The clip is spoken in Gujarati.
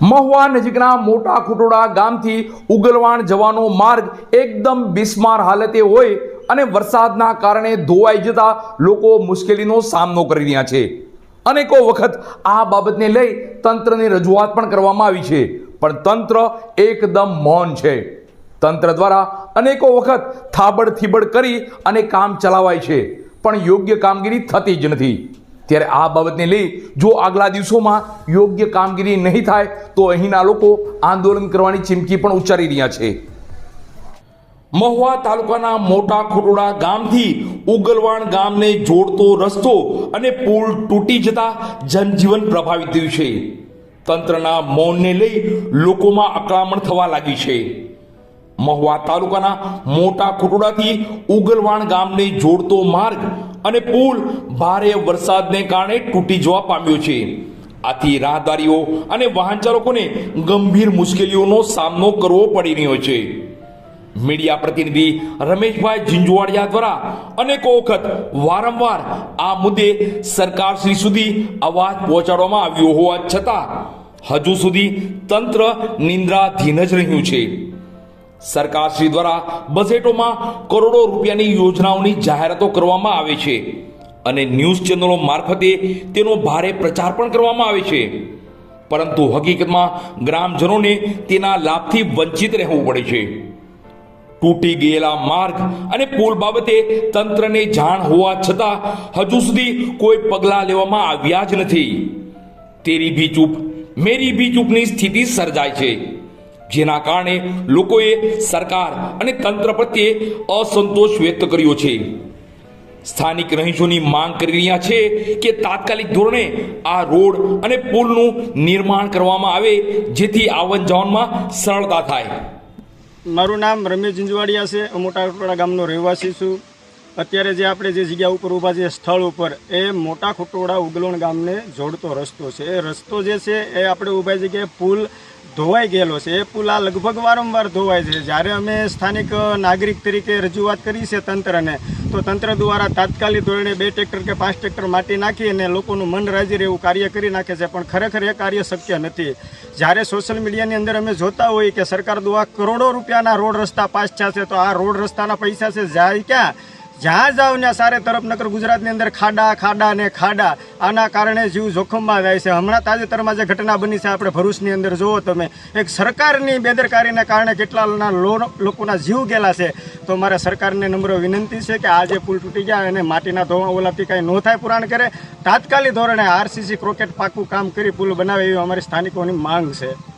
મહુવા નજીકના મોટા ખુટોડા ગામથી ઉગલવાણ જવાનો માર્ગ એકદમ બિસ્માર હાલતે હોય અને વરસાદના કારણે ધોવાઈ જતા લોકો મુશ્કેલીનો સામનો કરી રહ્યા છે. અનેકો વખત આ બાબતને લઈ તંત્રને રજૂઆત પણ કરવામાં આવી છે, પણ તંત્ર એકદમ મૌન છે. તંત્ર દ્વારા અનેકો વખત થાબડ થીબડ કરી અને કામ ચલાવાય છે, પણ યોગ્ય કામગીરી થતી જ નથી. ત્યારે આ બાબતને લઈ જો આગલા દિવસોમાં યોગ્ય કામગીરી નહીં થાય, તો અહીંના લોકો આંદોલન કરવાની ચીમકી પણ ઉચ્ચારી રહ્યા છે. મહુવા તાલુકાના મોટા ખોટોડા ગામથી ઉગલવાણ ગામને જોડતો રસ્તો અને પુલ તૂટી જતા જનજીવન પ્રભાવિત થયું છે. તંત્રના મૌનને લઈ લોકોમાં અકળામણ થવા લાગી છે. મહુવા તાલુકાના મોટા ખોટોડાથી ઉગલવાણ ગામને જોડતો માર્ગ અને પુલ ભારે વરસાદને કારણે તૂટી જવા પામ્યો છે. આથી રાહદારીઓ અને વાહન ચાલકોને ગંભીર મુશ્કેલીઓનો સામનો કરવો પડી રહ્યો છે. મીડિયા પ્રતિનિધિ રમેશભાઈ ઝીંઝુવાડિયા દ્વારા અનેકો વખત વારંવાર આ મુદ્દે સરકારશ્રી સુધી અવાજ પહોંચાડવામાં આવ્યો હોવા છતાં હજુ સુધી તંત્ર નિંદ્રાધીન જ રહ્યું છે. સરકારશ્રી દ્વારા બજેટોમાં કરોડો રૂપિયાની યોજનાઓની જાહેરાતો કરવામાં આવે છે અને ન્યૂઝ ચેનલો મારફતે તેનો ભારે પ્રચાર પણ કરવામાં આવે છે. પરંતુ હકીકતમાં ગ્રામજનોને તેના લાભથી વંચિત રહેવું પડે છે. તૂટી ગયેલા માર્ગ અને પુલ બાબતે તંત્રને જાણ હોવા છતાં હજુ સુધી કોઈ પગલાં લેવામાં આવ્યા જ નથી. તેરી બી ચૂપ, મેરી બી ચૂપની સ્થિતિ સર્જાય છે. જેના કારણે લોકોએ સરકાર અને તંત્ર પ્રત્યે અસંતોષ વ્યક્ત કર્યો છે. સ્થાનિક રહીશોની માંગ કરી રહ્યા છે કે તાત્કાલિક ધોરણે આ રોડ અને પુલનું નિર્માણ કરવામાં આવે, જેથી આવન જાવનમાં સરળતા થાય. મારું નામ રમેશ ઝીંઝવાડિયા છે. હું મોટા ખોટોડા ગામનો રહેવાસી છું. અત્યારે જે આપણે જે જગ્યા ઉપર ઊભા છે, સ્થળ ઉપર, એ મોટા ખોટોડા ઉગલોણ ગામને જોડતો રસ્તો છે. એ રસ્તો જે છે, એ આપણે ઊભા જગ્યાએ પુલ ધોવાઈ ગયેલો છે. એ પુલ આ લગભગ વારંવાર ધોવાય છે. જ્યારે અમે સ્થાનિક નાગરિક તરીકે રજૂઆત કરી છે તંત્રને, તો તંત્ર દ્વારા તાત્કાલિક ધોરણે બે ટ્રેક્ટર કે પાંચ ટ્રેક્ટર માટી નાખી અને લોકોનું મન રાજી રહેવું કાર્ય કરી નાખે છે. પણ ખરેખર એ કાર્ય શક્ય નથી. જ્યારે સોશિયલ મીડિયાની અંદર અમે જોતા હોઈએ કે સરકાર દ્વારા કરોડો રૂપિયાના રોડ રસ્તા પાસ થયા છે, તો આ રોડ રસ્તાના પૈસા છે. જાય ક્યાં? જ્યાં જાઓ ત્યાં સારે તરફ નકર ગુજરાતની અંદર ખાડા ખાડા ને ખાડા. આના કારણે જીવ જોખમમાં જાય છે. હમણાં તાજેતરમાં જે ઘટના બની છે આપણે ભરૂચની અંદર જુઓ તમે. એક સરકારની બેદરકારીને કારણે કેટલા લો- લોકોના જીવ ગયેલા છે. તો મારે સરકારને નમ્ર વિનંતી છે કે આ જે પુલ તૂટી ગયા અને માટીના ધોવા ઓલાથી કાંઈ ન થાય પુરાણ કરે. તાત્કાલિક ધોરણે આરસીસી ક્રોકેટ પાકું કામ કરી પુલ બનાવે એવી અમારી સ્થાનિકોની માંગ છે.